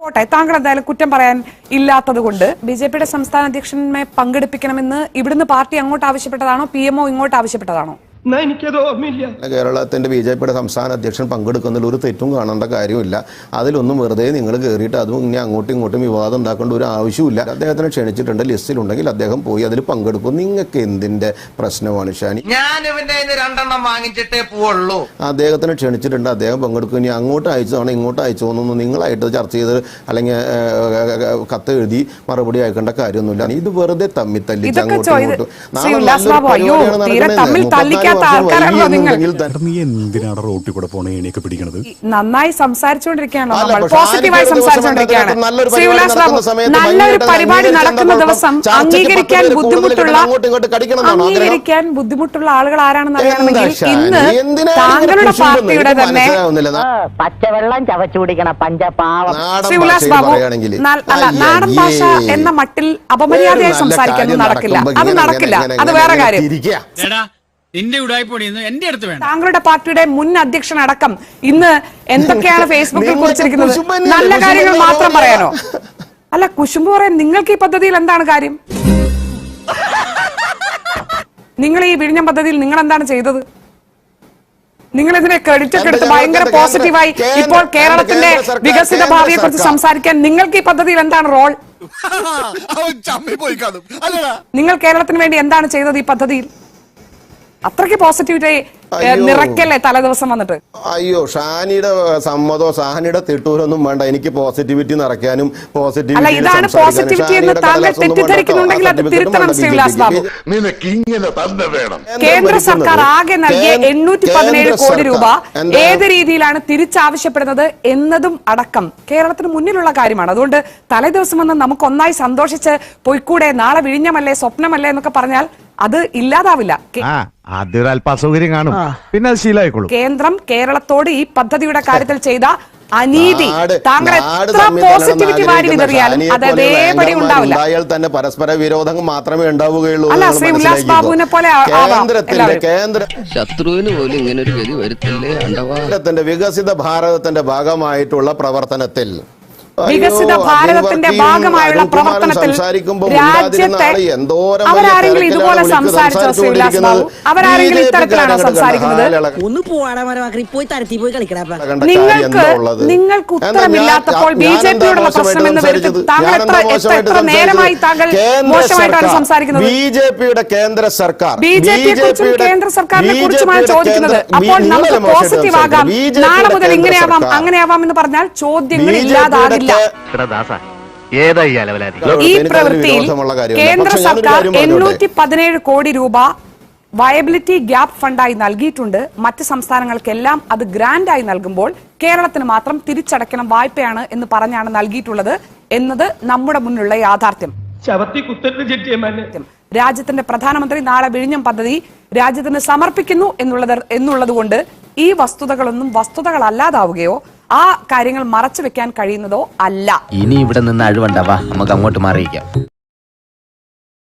പോട്ടെ താങ്കൾ എന്തായാലും കുറ്റം പറയാൻ ഇല്ലാത്തത് കൊണ്ട്. ബി ജെ പിയുടെ സംസ്ഥാന അധ്യക്ഷനെ പങ്കെടുപ്പിക്കണമെന്ന് ഇവിടുന്ന് പാർട്ടി അങ്ങോട്ട് ആവശ്യപ്പെട്ടതാണോ? പി എംഒ ഇങ്ങോട്ട് ആവശ്യപ്പെട്ടതാണോ? എനിക്കത് ഓർമ്മയില്ല. കേരളത്തിന്റെ ബി ജെ പിയുടെ സംസ്ഥാന അധ്യക്ഷൻ പങ്കെടുക്കുന്നതിൽ ഒരു തെറ്റും കാണേണ്ട കാര്യമില്ല. അതിലൊന്നും വെറുതെ നിങ്ങൾ കയറിയിട്ട് അതും ഇനി അങ്ങോട്ടും ഇങ്ങോട്ടും വിവാദം ഉണ്ടാക്കേണ്ട ഒരു ആവശ്യമില്ല അദ്ദേഹത്തിനെ ക്ഷണിച്ചിട്ടുണ്ട് ലിസ്റ്റിൽ ഉണ്ടെങ്കിൽ അദ്ദേഹം പോയി അതിൽ പങ്കെടുക്കും. നിങ്ങൾക്ക് എന്തിന്റെ പ്രശ്നമാണ് ഷാനി? ഞാൻ ഇവന്റെ രണ്ടെണ്ണം വാങ്ങിച്ചിട്ടേ പോവുള്ളൂ. അദ്ദേഹത്തിന് ക്ഷണിച്ചിട്ടുണ്ട് അദ്ദേഹം പങ്കെടുക്കും. ഇനി അങ്ങോട്ട് അയച്ചതാണോ ഇങ്ങോട്ട് അയച്ചോന്നൊന്നും നിങ്ങളായിട്ട് ചർച്ച ചെയ്ത് അല്ലെങ്കിൽ കത്ത് എഴുതി മറുപടി അയക്കേണ്ട കാര്യമൊന്നുമില്ല. ഇത് വെറുതെ തമ്മി തല്ലിച്ച് ഇതൊക്കെ അങ്ങോട്ടും ഇങ്ങോട്ടും. നാളെ നല്ലൊരു ബാബു, അയ്യോ, പരിപാടിയാണ് തീരെ നടക്കുന്നത്. മുപ്പത്തിനാല് ആൾക്കാരാണല്ലോ നിങ്ങൾ. നീ എന്തിനാണ് റോട്ടിൽ കൂടെ പോണ? ഏണിയൊക്കെ പിടിക്കണത്? നന്നായി സംസാരിച്ചുകൊണ്ടിരിക്കുകയാണോ നമ്മൾ? പോസിറ്റീവായി സംസാരിച്ചുകൊണ്ടിരിക്കുകയാണ്. പരിപാടി ബാബു നടക്കുന്ന നല്ലൊരു പരിപാടി നടക്കുന്ന ദിവസം അംഗീകരിക്കാൻ ബുദ്ധിമുട്ടുള്ള? അംഗീകരിക്കാൻ ബുദ്ധിമുട്ടുള്ള ആളുകൾ ആരാണെന്ന് അറിയണമെങ്കിൽ ഇന്ന് എന്തിനാ താങ്കളുടെ പാർട്ടിയുടെ തന്നെ. പച്ചവെള്ളം ചവച്ചു കുടിക്കണ പഞ്ചപാവം. ശ്രീ ഉല്ലാസ് ബാബു അല്ല നാടൻ ഭാഷ എന്ന മട്ടിൽ അപമര്യാദയായി സംസാരിക്കാൻ സംസാരിക്കുന്നത് നടക്കില്ല. അത് നടക്കില്ല. അത് വേറെ കാര്യം. നിന്റെ ഉടായ്പൊടിയൊന്നും എന്റെ അടുത്ത് വേണം. താങ്കളുടെ പാർട്ടിയുടെ മുൻ അധ്യക്ഷൻ അടക്കം ഇന്ന് എന്തൊക്കെയാണ് ഫേസ്ബുക്കിൽ കുറിച്ചിരിക്കുന്നത്? നല്ല കാര്യങ്ങൾ മാത്രം പറയാനോ? അല്ല കുശുമ്പ് പറയാൻ നിങ്ങൾക്ക് ഈ പദ്ധതിയിൽ എന്താണ് കാര്യം? നിങ്ങൾ ഈ വിഴിഞ്ഞം പദ്ധതിയിൽ നിങ്ങൾ എന്താണ് ചെയ്തത്? നിങ്ങൾ ഇതിനെ ക്രെഡിറ്റ് ഒക്കെ എടുത്ത് ഭയങ്കര പോസിറ്റീവായി ഇപ്പോൾ കേരളത്തിന്റെ വികസിത ഭാവിയെ കുറിച്ച് സംസാരിക്കാൻ നിങ്ങൾക്ക് ഈ പദ്ധതിയിൽ എന്താണ് റോൾ നിങ്ങൾ കേരളത്തിന് വേണ്ടി എന്താണ് ചെയ്തത് ഈ പദ്ധതിയിൽ? അത്രയ്ക്ക് പോസിറ്റിവിറ്റി നിറക്കല്ലേ നിറയ്ക്കല്ലേ തലേ ദിവസം വന്നിട്ട്? അയ്യോ ഷാനിയുടെ സമ്മതോ ഷാനിയുടെ തിട്ടൂരൊന്നും വേണ്ട. എനിക്ക് പോസിറ്റിവിറ്റി നിറയ്ക്കാനും പോസിറ്റിവിറ്റി ഇതാണ് പോസിറ്റിവിറ്റി എന്ന് താങ്കൾ തെറ്റിദ്ധരിക്കുന്നുണ്ടെങ്കിൽ അത് തിരുത്തണം ശ്രീവിലാസ് ബാബു. കേന്ദ്ര സർക്കാർ ആകെ നൽകിയ എണ്ണൂറ്റി പതിനേഴ് കോടി രൂപ ഏത് രീതിയിലാണ് തിരിച്ചാവശ്യപ്പെടുന്നത് എന്നതും അടക്കം കേരളത്തിന് മുന്നിലുള്ള കാര്യമാണ്. അതുകൊണ്ട് തലേ ദിവസം വന്ന് നമുക്ക് ഒന്നായി സന്തോഷിച്ച് പൊയ്ക്കൂടെ നാളെ വിഴിഞ്ഞമല്ലേ സ്വപ്നമല്ലേ എന്നൊക്കെ പറഞ്ഞാൽ അത് ഇല്ലാതാവില്ല. കേ- ആദ്യം ഒരു അല്പ അസൗകര്യം കാണും പിന്നെ അത് ശീലമായിക്കോളും. കേന്ദ്രം കേരളത്തോട് ഈ പദ്ധതിയുടെ കാര്യത്തിൽ ചെയ്ത അനീതി. നാട് താങ്കൾ നാട് എത്ര തമ്മിൽ പോസിറ്റിവിറ്റി തരണം വാരി വിതറിയാലും ഷാനിയെ അത് പോലെയുള്ള അതേപടി ഉണ്ടാവില്ല. ഉണ്ടായാൽ തന്നെ പരസ്പര വിരോധം മാത്രമേ ഉണ്ടാവുകയുള്ളൂ അല്ല, എന്ന് ശ്രീ ഉല്ലാസ് മനസ്സിലാക്കിക്കോ. ബാബുവിനെ പോലെ ആ- ആവാം കേന്ദ്രത്തിന്റെ എല്ലാവരും. കേന്ദ്ര ശത്രുവിന് പോലും ഇങ്ങനെ ഒരു ഗതി വരുത്തല്ലേ? അണ്ടവാ. കേന്ദ്രത്തിന്റെ വികസിത ഭാരതത്തിന്റെ ഭാഗമായിട്ടുള്ള പ്രവർത്തനത്തിൽ വികസിത ഭാരതത്തിന്റെ ഭാഗമായുള്ള പ്രവർത്തനത്തിൽ രാജ്യത്തെ അവരാരെങ്കിലും ഇതുപോലെ സംസാരിച്ചോ ശ്രീവിലാസ് ബാബു? അവരാരെങ്കിലും ഇത്തരത്തിലാണോ സംസാരിക്കുന്നത്? ഒന്ന് പോയി തരത്തി പോയി കളിക്കടാ നിങ്ങൾക്ക് ഉള്ളത്? നിങ്ങൾക്ക് ഉത്തരമില്ലാത്തപ്പോൾ ബി ജെ പിയോടുള്ള പ്രശ്നം എന്ന് വരുത്തി? താങ്കൾ എത്ര എത്ര എത്ര നേരമായി താങ്കൾ മോശമായിട്ടാണ് സംസാരിക്കുന്നത്? ബി ജെ പിയുടെ കേന്ദ്ര സർക്കാർ. ബി ജെ പിയെ കുറിച്ചും കേന്ദ്ര സർക്കാരിനെ കുറിച്ചുമാണ് ചോദിക്കുന്നത്. അപ്പോൾ നമുക്ക് പോസിറ്റീവ് ആകാം. നാളെ മുതൽ ഇങ്ങനെയാവാം. അങ്ങനെയാവാം എന്ന് പറഞ്ഞാൽ ചോദ്യങ്ങൾ ഇല്ലാതാകില്ല. അലവലാതി? ഈ പ്രവൃത്തിയിൽ. കേന്ദ്ര സർക്കാർ? എണ്ണൂറ്റി പതിനേഴ് കോടി രൂപ വയബിലിറ്റി ഗ്യാപ് ഫണ്ടായി നൽകിയിട്ടുണ്ട്. മറ്റ് സംസ്ഥാനങ്ങൾക്കെല്ലാം അത് ഗ്രാൻഡായി നൽകുമ്പോൾ കേരളത്തിന് മാത്രം തിരിച്ചടയ്ക്കണം വായ്പയാണ് എന്ന് പറഞ്ഞാണ് നൽകിയിട്ടുള്ളത് എന്നത് നമ്മുടെ മുന്നിലുള്ള യാഥാർത്ഥ്യം. രാജ്യത്തിന്റെ പ്രധാനമന്ത്രി നാളെ വിഴിഞ്ഞം പദ്ധതി രാജ്യത്തിന് സമർപ്പിക്കുന്നു എന്നുള്ളത് എന്നുള്ളത് കൊണ്ട് ഈ വസ്തുതകളൊന്നും വസ്തുതകളല്ലാതാവുകയോ ആ കാര്യങ്ങൾ മറച്ചു വെക്കാൻ കഴിയുന്നതോ അല്ല. ഇനി ഇവിടെ നിന്ന് അഴുവണ്ടവാ നമുക്ക് അങ്ങോട്ട് മാറിയിക്കാം